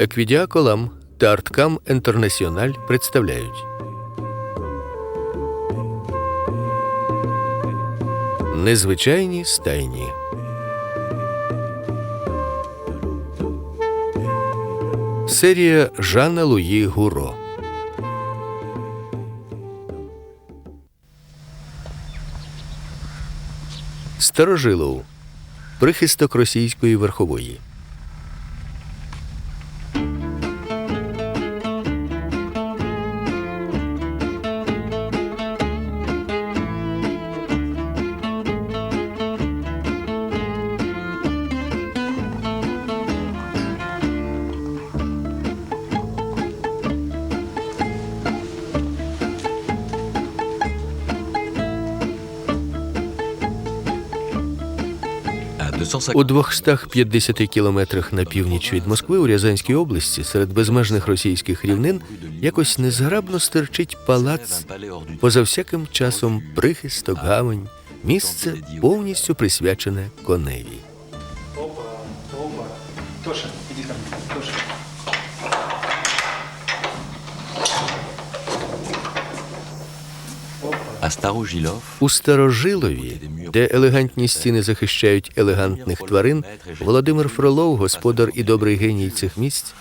Еквідіаколам та Арткам Інтернаціональ представляють. Незвичайні стайні. Серія Жана Луї Гуро. Старожилов. Прихисток російської верхової. У 250 кілометрах на північ від Москви у Рязанській області, серед безмежних російських рівнин, якось незграбно стирчить палац, поза всяким часом прихисток, гавань, місце повністю присвячене коневі. Опа, опа. Тоша, іди ко мне. Тоша. à Staroжилов, У Старожилові, де елегантні стіни захищають елегантних тварин, Володимир Фролов, господар і добрий геній цих місць,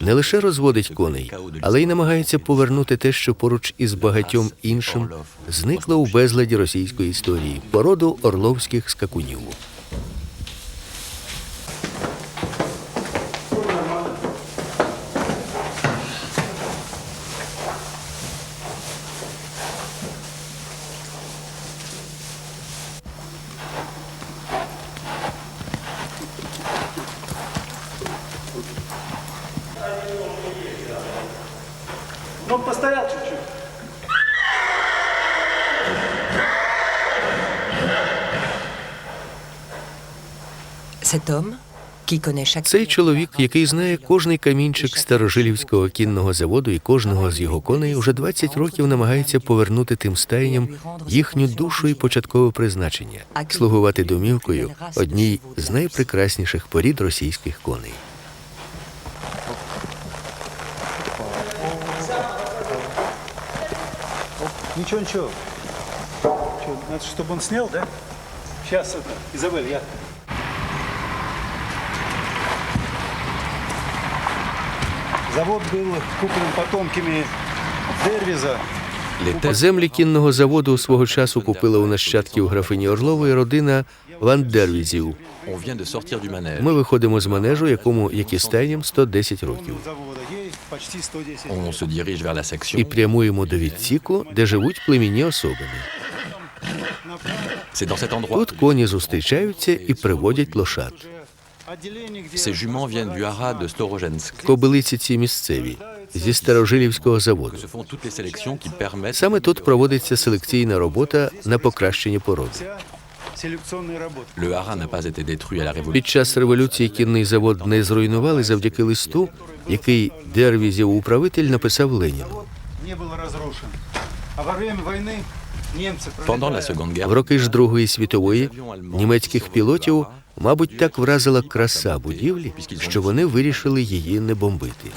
не лише розводить коней, але й намагається повернути те, що поруч із багатьом іншим зникло у безладі російської історії породу орловських скакунів. Цей чоловік, який знає кожний камінчик старожилівського кінного заводу і кожного з його коней, уже 20 років намагається повернути тим стаєням їхню душу і початкове призначення слугувати домівкою одній з найпрекрасніших порід російських коней. Ничего, ничего. Чё, надо, чтобы он снял, да? Сейчас, это, Изабель, я... Завод был куплен потомками Дервиза. les Землі кінного заводу свого часу купила у нащадків графині Орлової родина manège. Ми виходимо з манежу, якому як і стайням 110 років, Завода есть почти 110. On se dirige vers la section. і прямуємо до відсіку, де живуть племінні особини. Тут коні зустрічаються і приводять лошад. Отделение, где Ces juments viennent du haras de Storogensk. Кобилиці ці місцеві зі старожилівського заводу. Se font toutes les sélections qui permettent Саме тут проводиться селекційна робота на покращення породи. вся селекционная работа. Le haras n'a pas été détruit à la Révolution. Під час революції кінний завод не зруйнували завдяки листу, який Дервізів управитель написав Леніну. Завод не был разрушен. А во время войны немцы, Pendant la пролетая Seconde В Guerre, роки ж Другої світової німецьких пілотів, мабуть, так вразила краса будівлі, що вони вирішили її не бомбити.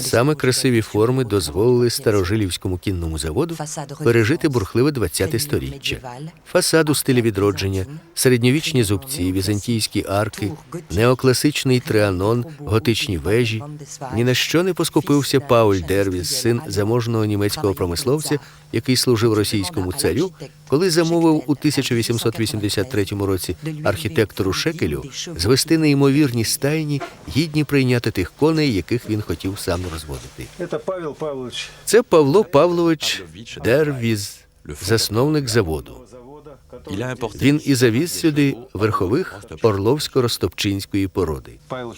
Саме красиві форми дозволили старожилівському кінному заводу пережити бурхливе Ренесансу, ХХ стилю сторіччя. медіеваль, Фасад у стилі відродження, середньовічні зубці, візантійські арки, неокласичний трианон, готичні вежі. Ні на що не поскупився Пауль Дервіс, син заможного німецького промисловця, який служив російському царю, коли замовив у 1883 році архітектору Шекелю звести неймовірні стайні, гідні прийняти тих коней, яких він хотів сам розводити. Это Павел Павлович Це Павло Павлович Дервіз, засновник заводу. Він і завіз сюди верхових орловсько-ростопчинської породи. Павел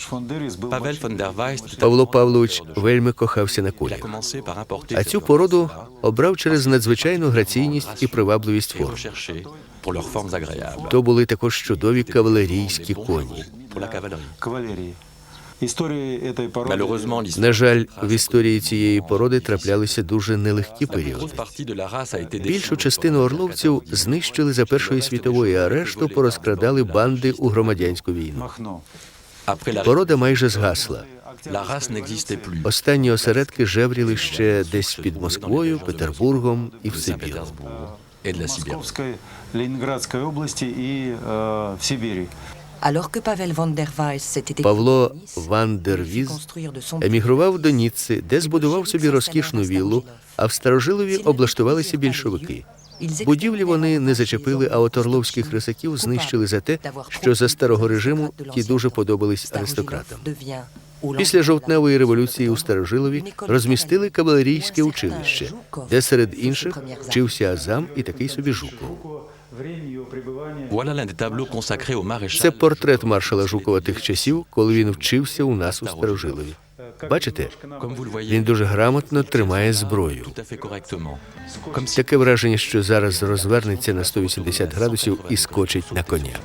Павло Павлович вельми кохався на importer А цю породу обрав через надзвичайну граційність і привабливість форм. То були також чудові кавалерійські коні. На жаль, в історії цієї породи траплялися дуже нелегкі періоди. Більшу частину орловців знищили за Першої світової, а решту порозкрадали банди у громадянську війну. Порода майже згасла. Останні осередки жевріли ще десь під Москвою, Петербургом і в Сибіру. Московської, Ленінградської області і е, в Сибірі. Павло Ван il дер fit Віз construire de son емігрував до Ніцци, де збудував собі розкішну віллу, а в Старожилові облаштувалися більшовики. Будівлі вони не зачепили, а от орловських рисаків знищили за те, що за старого режиму ті дуже подобались аристократам. Після жовтневої революції у Старожилові розмістили кавалерійське училище, де серед інших вчився Азам і такий собі Жуков. Це портрет маршала Жукова тих часів, коли він вчився у нас у Старожилові. Бачите, le voyez, він дуже грамотно тримає зброю. Таке враження, що зараз розвернеться на 180 градусів і скочить на коня.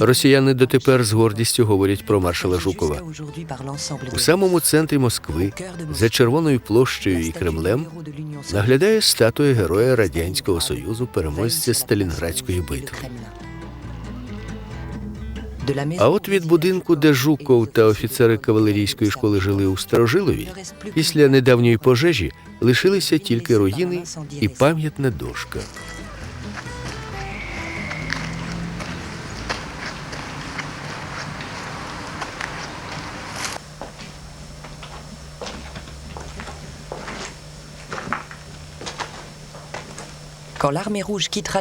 Росіяни дотепер з гордістю говорять про маршала Жукова. У самому центрі Москви, за червоною площею і Кремлем, наглядає статуя героя Радянського Союзу, переможця Сталінградської битви. А от від будинку, де Жуков та офіцери кавалерійської школи жили у Старожилові, після недавньої пожежі лишилися тільки руїни і пам'ятна дошка.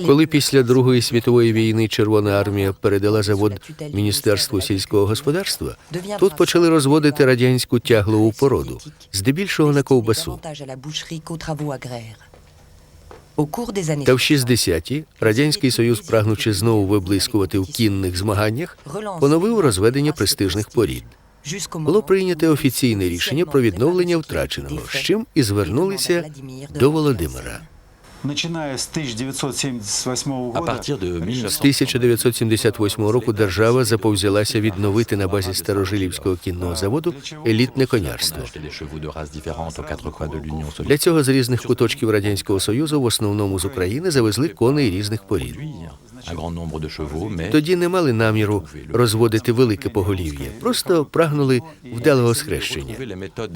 Коли після Другої світової війни Червона армія передала завод Міністерству сільського господарства, тут почали розводити радянську тяглову породу, здебільшого на ковбасу. Та в 60-ті Радянський Союз, прагнучи знову виблискувати в кінних змаганнях, поновив розведення престижних порід. Було moment прийняте офіційне рішення про відновлення втраченого, з чим і звернулися до Володимира. З 1978 à року partir de З 1900, 1978 року держава заповзялася відновити на базі Старожилівського кінного заводу елітне конярство. Для цього з різних куточків радянського союзу, в основному з України, завезли коней різних порід. Тоді не мали наміру розводити велике поголів'я, просто прагнули вдалого схрещення.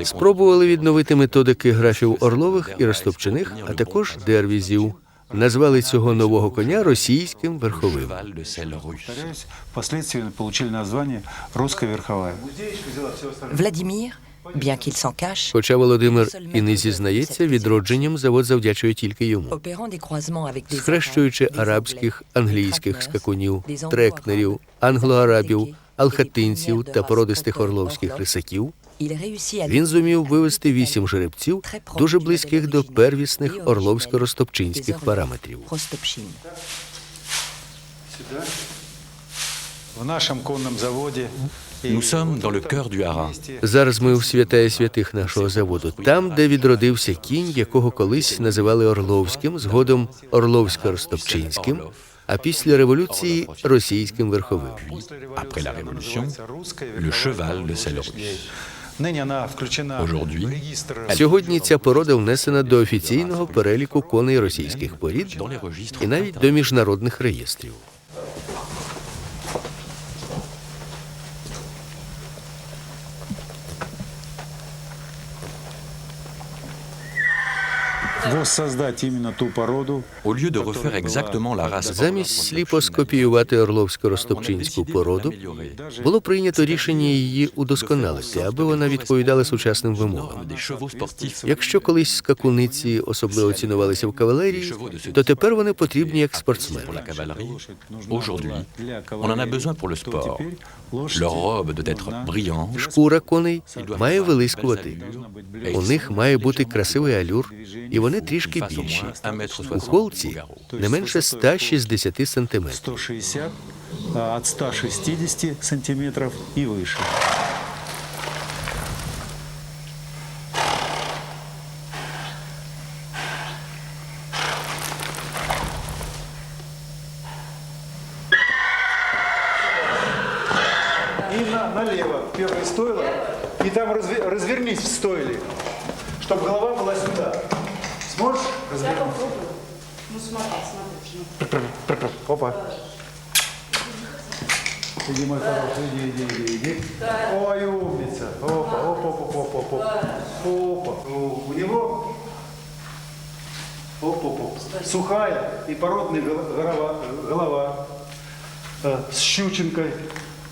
Спробували відновити методики графів Орлових і Ростопчиних, а також дервізів. Назвали цього нового коня російським верховим. впоследствии получили название «Русская верховая». Vladimir, bien qu'il s'en cache, Хоча Володимир і не зізнається, відродженням завод завдячує тільки йому. Схрещуючи арабських, англійських скакунів, трекнерів, англоарабів, алхатинців та породистих орловських рисаків, він зумів вивести вісім жеребців, дуже близьких до первісних орловсько-ростопчинських параметрів. В нашем конном заводе Nous sommes dans le cœur du Haras. Зараз ми у святая святих нашого заводу, там, де відродився кінь, якого колись називали Орловським, згодом Орловсько-Ростопчинським, а після революції російським верховим. Après la Révolution, le cheval de selle russe. Включена Aujourd'hui, Сьогодні ця порода внесена до офіційного переліку коней російських порід і навіть до міжнародних реєстрів. Замість сліпо скопіювати орловсько-ростопчинську породу, було прийнято рішення її удосконалити, аби вона відповідала сучасним вимогам. Якщо колись скакуниці особливо цінувалися в кавалерії, то тепер вони потрібні як спортсмени. la cavalerie. Aujourd'hui, on en a besoin pour le sport. Leur robe doit être brillante, Шкура коней має вилискувати. У них має бути красивий алюр, і вони трішки більші. moins 1 У холці не менше 160 сантиметрів. 160, від от 160 сантиметрів і выше. Иди, мой хороший, иди, иди, иди, иди. Ой, умница. Опа, опа, опа, опа, опа. Опа. У, у него оп, оп, оп. сухая и породная гол- голова, голова э, с щученкой.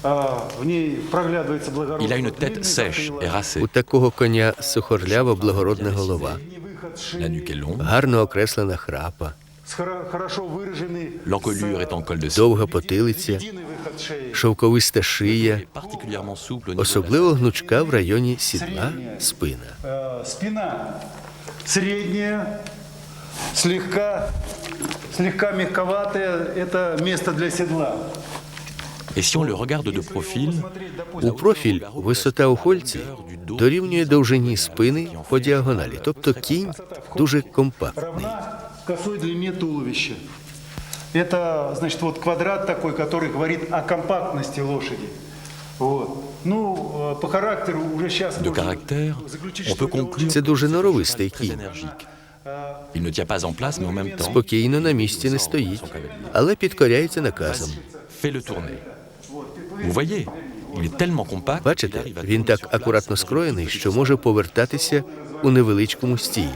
А, в ней проглядывается благородство. Il a une tête Длинный sèche затылок, et У racée. такого коня сухорлява благородна голова, длинный выход шеи, La nuque est longue, гарно окреслена храпа, с хоро- хорошо выраженный l'encolure est en col de cire. довга потилиця, единый выход шеи. шовковиста шия, est particulièrement souple au niveau de la особливо гнучка в районі сідла, спина. Э, спина средняя, слегка, слегка мягковатая. Это место для седла. Et si on le regarde de profil, У профіль висота у хольці дорівнює довжині спини по діагоналі, тобто кінь дуже компактний. Равна косой длине туловища. Это, значит, вот квадрат такой, который говорит о компактности лошади. Вот. Ну, э, по характеру уже сейчас de caractère, on peut conclure Це дуже норовистий très кінь. énergique. Il ne tient pas en place, mais en même temps, Спокійно на місці не стоїть, але підкоряється наказом. fait le tourner. Vous voyez, il est tellement compact. qu'il Бачите, arrive à він tourner так sur акуратно скроєний, що може повертатися у невеличкому стілі.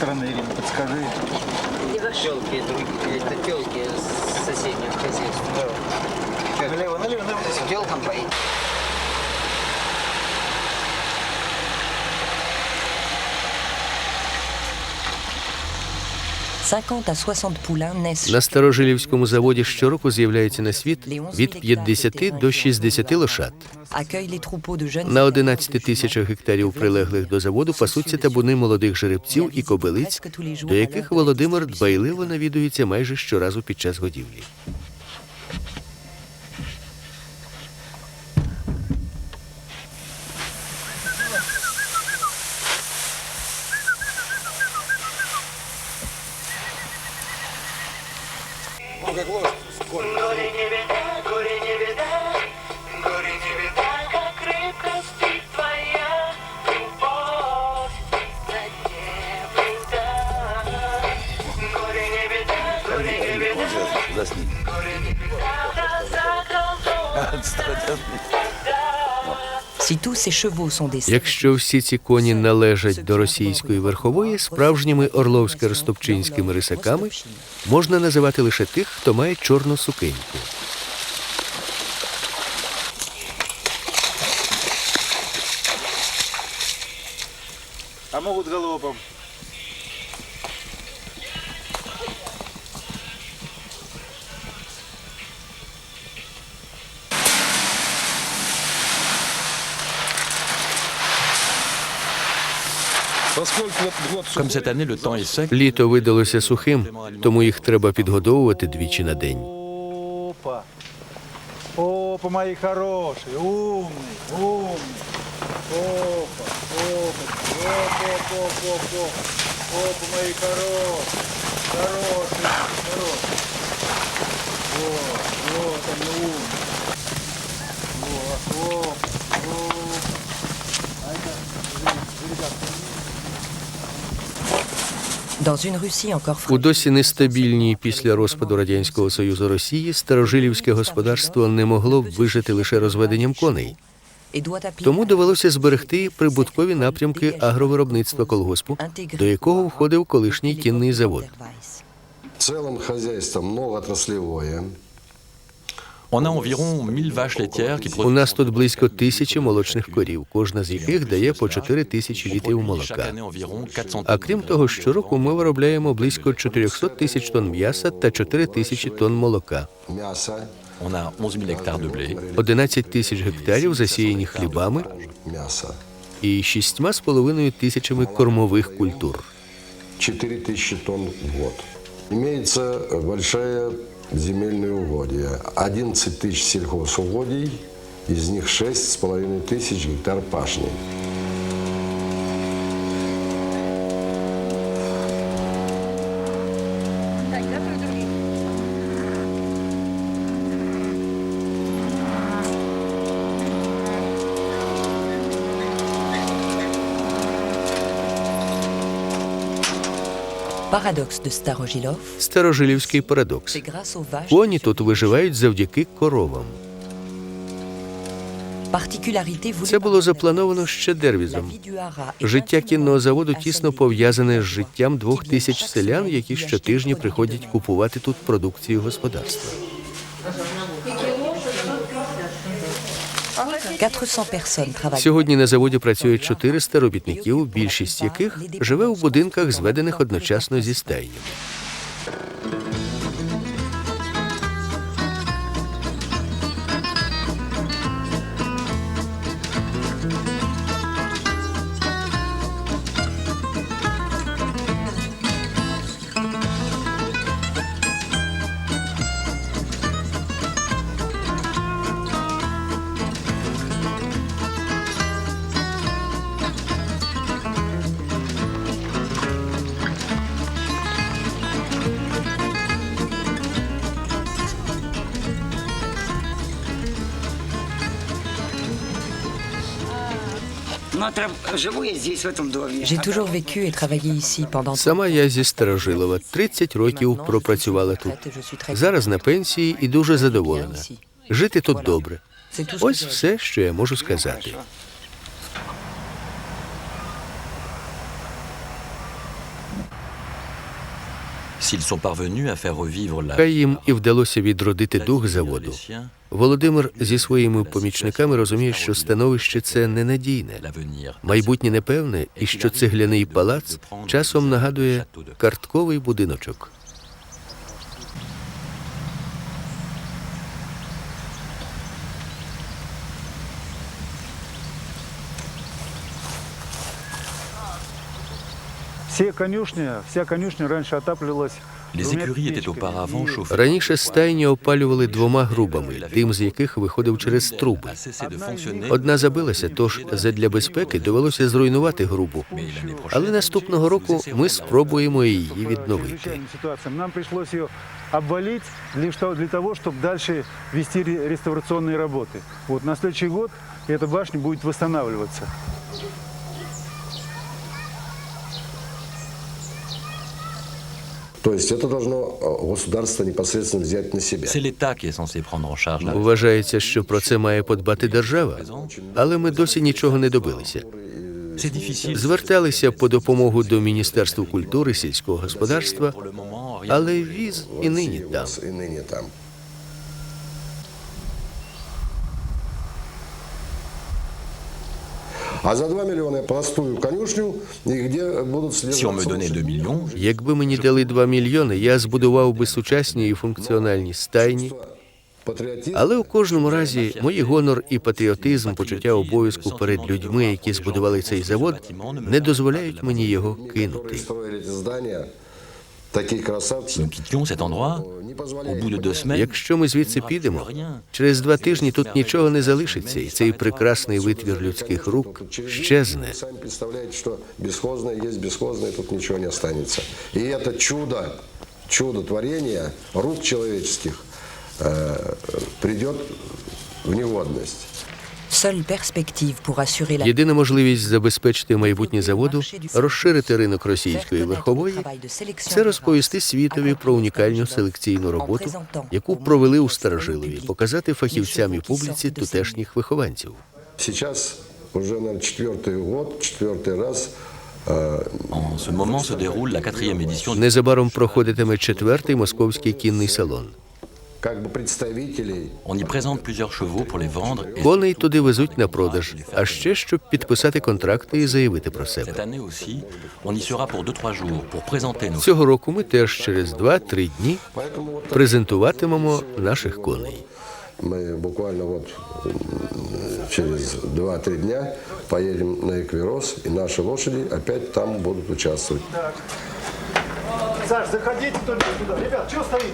Снять с стороны, Ирина, подскажи. Телки, это телки с На Старожилівському заводі щороку з'являється на світ від 50 до 60 лошад. На 11 тисячах гектарів прилеглих до заводу пасуться табуни молодих жеребців і кобилиць, до яких Володимир дбайливо навідується майже щоразу під час годівлі. Якщо всі ці коні належать до російської верхової, справжніми орловсько-ростопчинськими рисаками можна називати лише тих, хто має чорну сукеньку. А могут галопом. Comme cette année, le temps est sec, Літо видалося сухим, тому їх треба підгодовувати двічі на день. Опа. Опа, мои хорошие, умный, умный. Опа, опа, опа, опа, опа, опа. Опа, мои хорошие, хорошие, хорошие. Вот, вот они умные. Вот, вот, вот. А это, у досі нестабільній після розпаду радянського союзу Росії старожилівське господарство не могло б вижити лише розведенням коней. Тому довелося зберегти прибуткові напрямки агровиробництва колгоспу, до якого входив колишній кінний завод. целым хозяйством многоотраслевое. У нас тут близько тисячі молочних корів, кожна з яких дає по 4 тисячі літрів молока. année environ 400 А крім того, щороку ми виробляємо близько 400 тисяч тонн м'яса та 4 тисячі тонн молока. Мясо, On a 11 000 hectares de blé, 11 тисяч гектарів засіяні хлібами і 6,5 тисячами кормових культур. 4 тысячи тонн в год. Имеется большая земельная угодья. 11 тысяч сельхозугодий, из них 6,5 тысяч гектар пашни. Paradoxe de Starogilov, Старожилівський парадокс. Коні тут виживають завдяки коровам. Це було заплановано ще Дервізом. Життя кінного заводу тісно пов'язане з життям двох тисяч селян, які щотижні щотижня приходять купувати тут продукцію господарства. 400 персон travaillent. Сьогодні на заводі працює 400 робітників, більшість яких живе у будинках, зведених одночасно зі стайнями. J'ai toujours vécu et travaillé ici pendant Сама я зі Старожилова 30 років пропрацювала тут. Зараз на пенсії і дуже задоволена. Жити тут добре. Ось все, що я можу сказати. Хай їм і вдалося відродити дух заводу. Володимир зі своїми помічниками розуміє, що становище це ненадійне, майбутнє непевне, і що цегляний палац часом нагадує картковий будиночок. Les двумя écuries étaient печками. auparavant И chauffées. Раніше стайні опалювали двома грубами, дим з яких виходив через труби. a cessé de fonctionner, Одна забилася, тож задля безпеки довелося зруйнувати грубу. mais l'année prochaine, Але наступного року ми спробуємо її відновити. чрезвычайным ситуациям. Нам пришлось ее обвалить для, что- для того, чтобы дальше вести ре- реставрационные работы. Вот на следующий год эта башня будет восстанавливаться. Вважається, що про це має подбати держава, але ми досі нічого не добилися. Зверталися по допомогу до Міністерства культури сільського господарства, але віз і нині там. И ныне там. А за 2 миллиона простую конюшню, и где будут Si on me содержаться donnait 2 лошади? millions, Якби мені дали 2 мільйони, я збудував би сучасні і функціональні стайні, Патриотизм Але у кожному разі мої гонор і патріотизм, почуття обов'язку перед людьми, які збудували цей завод, не дозволяють мені його которые кинути. строили эти здания, такие красавцы, Si nous quittions cet endroit, не au позволяют bout de deux semaines, Якщо ми звідси підемо, через два тижні тут нічого не залишиться, і цей прекрасний витвір людських рук щезне. Вы сами представляете, что бесхозное есть бесхозное, тут ничего не останется. И это чудо, чудо творения рук человеческих э, придет в негодность. Єдина можливість забезпечити майбутнє заводу, розширити ринок російської верхової, це розповісти світові про унікальну селекційну роботу, яку провели у Старожилові, показати фахівцям і публіці тутешніх вихованців. Сейчас уже, наверное, четвертый год, четвертый раз э, en ce moment se déroule la quatrième édition du Незабаром проходитиме четвертий московський кінний салон. Коней туди везуть на продаж, а ще щоб підписати контракти і заявити про cette себе. année aussi, on y sera pour 2-3 jours pour présenter nos Цього року ми теж через 2-3 дні Поэтому вот презентуватимемо наших коней. мы буквально вот м, через 2-3 дня поедем на Эквироз, и наши лошади опять там будут участвовать. Саш, заходите туда, туда. Ребят, чего стоите?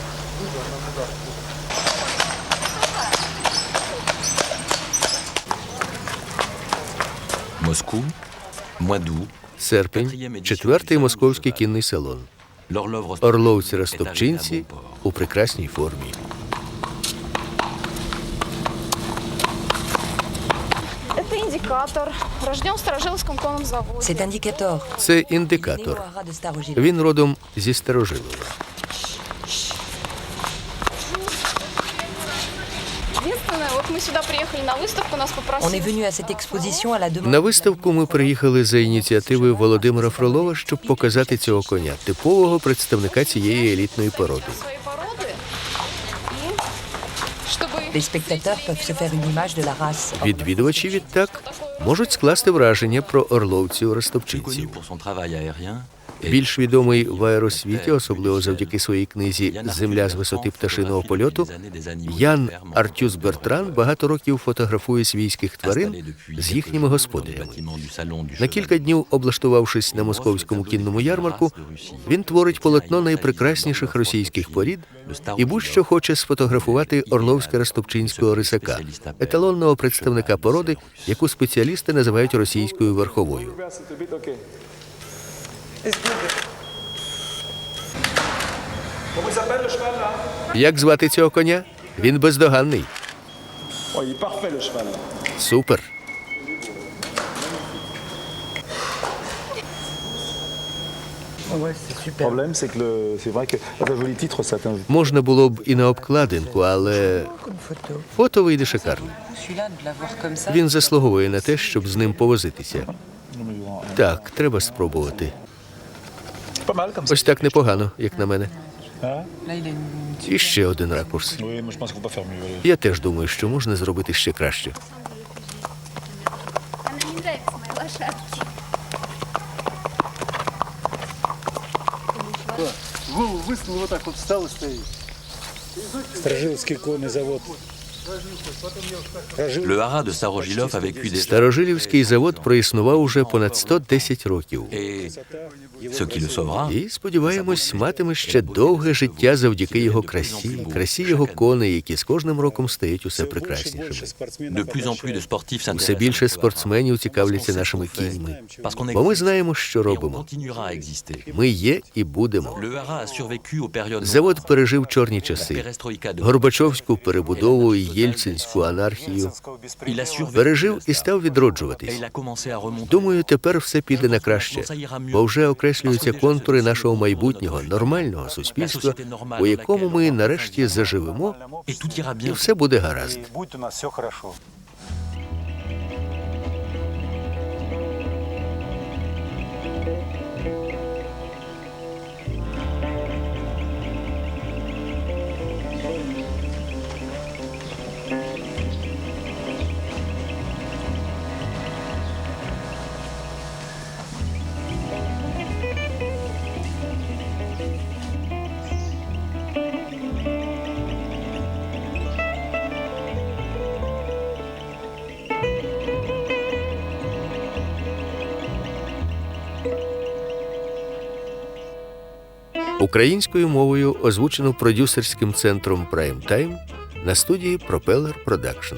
Moscou, mois Серпень, четвертий московський кінний салон. Орловці ростопчинці у прекрасній формі. Это индикатор. Рожден в Старожиловском конном заводе. Це індикатор. Він родом зі Старожилова. На виставку ми приїхали за ініціативи Володимира Фролова, щоб показати цього коня, типового представника цієї елітної породи. Відвідувачі відтак можуть скласти враження про орловців ростовчинців. Більш відомий в аеросвіті, особливо завдяки своїй книзі Земля з висоти пташиного польоту. Ян Артюс Бертран багато років фотографує свійських тварин з їхніми господарями. На кілька днів, облаштувавшись на московському кінному ярмарку, він творить полотно найпрекрасніших російських порід і будь-що хоче сфотографувати орловсько-ростопчинського рисака, еталонного представника породи, яку спеціалісти називають російською верховою. Як звати цього коня? Він бездоганний. Супер. Можна було б і на обкладинку, але фото вийде шикарно. Він заслуговує на те, щоб з ним повозитися. Так, треба спробувати. Ось так непогано, як на мене. І ще один ракурс. allez. Я теж думаю, що можна зробити ще краще. Голову выставил, вот так вот встал и стоит. Строжилский конный завод. Le haras de Starogilov a vécu déjà. Старожилівський завод проіснував уже понад 110 років. Ce qui le sauvera, І, сподіваємось, матиме ще довге життя завдяки його красі, красі його коней, які з кожним роком стають усе прекраснішими. de plus en plus de sportifs Все більше спортсменів цікавляться нашими кіньми, бо ми знаємо, що робимо. Ми є і будемо. Завод пережив чорні часи, Горбачовську перебудову і єльцинську анархію. Пережив і став відроджуватись. Думаю, тепер все піде на краще, бо вже окреслюються контури нашого майбутнього нормального суспільства, у якому ми нарешті заживемо, і все буде гаразд. Українською мовою озвучено продюсерським центром Prime Time на студії Propeller Production.